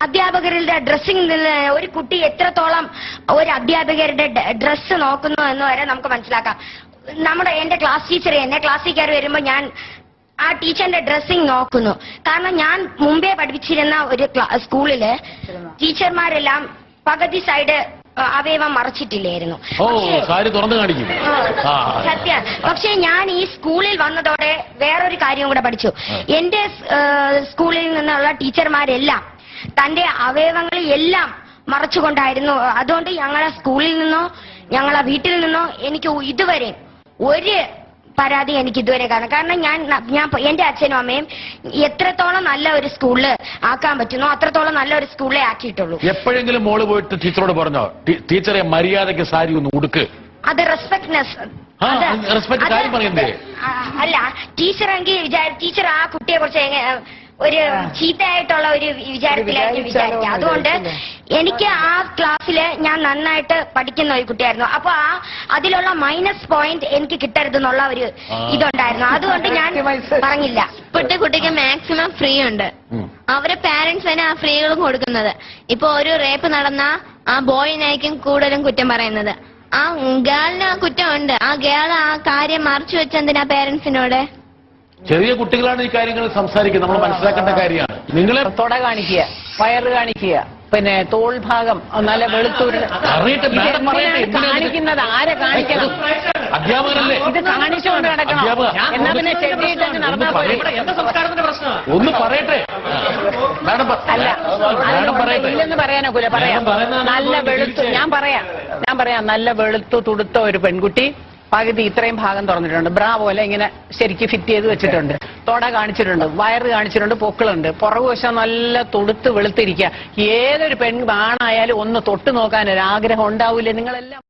അധ്യാപകരുടെ ഡ്രസ്സിംഗ് നിന്ന് ഒരു കുട്ടി എത്രത്തോളം ഒരു അധ്യാപകരുടെ ഡ്രസ്സ് നോക്കുന്നു എന്ന് വരെ നമുക്ക് മനസ്സിലാക്കാം. നമ്മുടെ എന്റെ ക്ലാസ് ടീച്ചർ എന്നെ ക്ലാസ്സിൽ കയറി വരുമ്പോൾ ഞാൻ ആ ടീച്ചറിന്റെ ഡ്രസ്സിംഗ് നോക്കുന്നു. കാരണം ഞാൻ മുമ്പേ പഠിപ്പിച്ചിരുന്ന ഒരു സ്കൂളിൽ ടീച്ചർമാരെല്ലാം പകുതി സൈഡ് അവയവം മറച്ചിട്ടില്ലായിരുന്നു. ഓ പക്ഷേ സാരി തുറന്നു കാണിക്കും. ആ സത്യ. പക്ഷെ ഞാൻ ഈ സ്കൂളിൽ വന്നതോടെ വേറൊരു കാര്യം കൂടെ പഠിച്ചു. എന്റെ സ്കൂളിൽ നിന്നുള്ള ടീച്ചർമാരെല്ലാം തന്റെ അവയവങ്ങൾ എല്ലാം മറച്ചുകൊണ്ടായിരുന്നു. അതുകൊണ്ട് ഞങ്ങളെ സ്കൂളിൽ നിന്നോ ഞങ്ങളെ വീട്ടിൽ നിന്നോ എനിക്ക് ഇതുവരെ ഒരു പരാതി എനിക്ക് ഇതുവരെ കാണാം കാരണം ഞാൻ ഞാൻ എന്റെ അച്ഛനും അമ്മയും എത്രത്തോളം നല്ല ഒരു സ്കൂളിൽ ആക്കാൻ പറ്റുന്നു അത്രത്തോളം നല്ല ഒരു സ്കൂളിലെ ആക്കിയിട്ടുള്ളൂ. എപ്പോഴെങ്കിലും മോൾ പോയിട്ട് ടീച്ചറോട് പറഞ്ഞോ ടീച്ചറെ മര്യാദയ്ക്ക് സാരി ഒന്ന് ഉടുക്ക്. അത് റെസ്പെക്ട്നെസ് റെസ്പെക്ട് കാര്യം? അല്ല ടീച്ചർ എങ്കിൽ ടീച്ചർ ആ കുട്ടിയെ കുറിച്ച് ഒരു ചീത്തയായിട്ടുള്ള ഒരു വിചാരത്തിലായിരിക്കും വിചാരിക്കുക അതുകൊണ്ട് എനിക്ക് ആ ക്ലാസ്സിൽ ഞാൻ നന്നായിട്ട് പഠിക്കുന്ന ഒരു കുട്ടിയായിരുന്നു. അപ്പൊ ആ അതിലുള്ള മൈനസ് പോയിന്റ് എനിക്ക് കിട്ടരുതെന്നുള്ള ഒരു. ഇതുണ്ടായിരുന്നു. അതുകൊണ്ട് ഞാൻ പറഞ്ഞില്ല. ഇപ്പോഴത്തെ കുട്ടിക്ക് മാക്സിമം ഫ്രീ ഉണ്ട്. അവരെ പാരന്റ്സ് തന്നെ ആ ഫ്രീകളും കൊടുക്കുന്നത്. ഇപ്പൊ ഒരു റേപ്പ് നടന്ന ആ ബോയിനായിരിക്കും കൂടുതലും കുറ്റം പറയുന്നത്. ആ ഗേളിന് ആ കുറ്റമുണ്ട്. ആ ഗേൾ ആ കാര്യം മറച്ചു വെച്ചെന്തിനാ പേരൻസിനോട് ചെറിയ കുട്ടികളാണ് ഈ കാര്യങ്ങൾ സംസാരിക്കുന്നത്. നമ്മൾ മനസ്സിലാക്കേണ്ട കാര്യമാണ്. നിങ്ങളെ തൊട കാണിക്കുക വയറ് കാണിക്കുക പിന്നെ തോൾ ഭാഗം നല്ല വെളുത്തൂര് അറിയട്ടെ, മാഡം പറയട്ടെ, എന്തിനാ ഇത്? കാണിക്കുന്നത്? ആരെ കാണിക്കണം? അധ്യാപകരല്ലേ ഇത് കാണിച്ചുകൊണ്ട് നടക്കണം. എന്നാ പിന്നെ ചെടിയിട്ട് ഒന്ന് പറയട്ടെ അല്ല മാഡം പറയട്ടെ. ഇല്ലെന്ന് പറയാനൊക്കില്ല പറയാം. നല്ല വെളുത്തു ഞാൻ പറയാം ഞാൻ പറയാം നല്ല വെളുത്തു തുടുത്ത ഒരു പെൺകുട്ടി പകുതി ഇത്രയും ഭാഗം തുറന്നിട്ടുണ്ട്. ബ്രാ പോലെ ഇങ്ങനെ ശരിക്ക് ഫിറ്റ് ചെയ്ത് വെച്ചിട്ടുണ്ട്. തൊട കാണിച്ചിട്ടുണ്ട്. വയറ് കാണിച്ചിട്ടുണ്ട്. പൊക്കിളുണ്ട്. പുറകുവശം നല്ല തൊടുത്ത് വെളുത്തിരിക്കുക ഏതൊരു പെൺ ആണായാലും ഒന്ന് തൊട്ട് നോക്കാൻ ഒരു ആഗ്രഹം ഉണ്ടാവില്ലേ നിങ്ങളെല്ലാം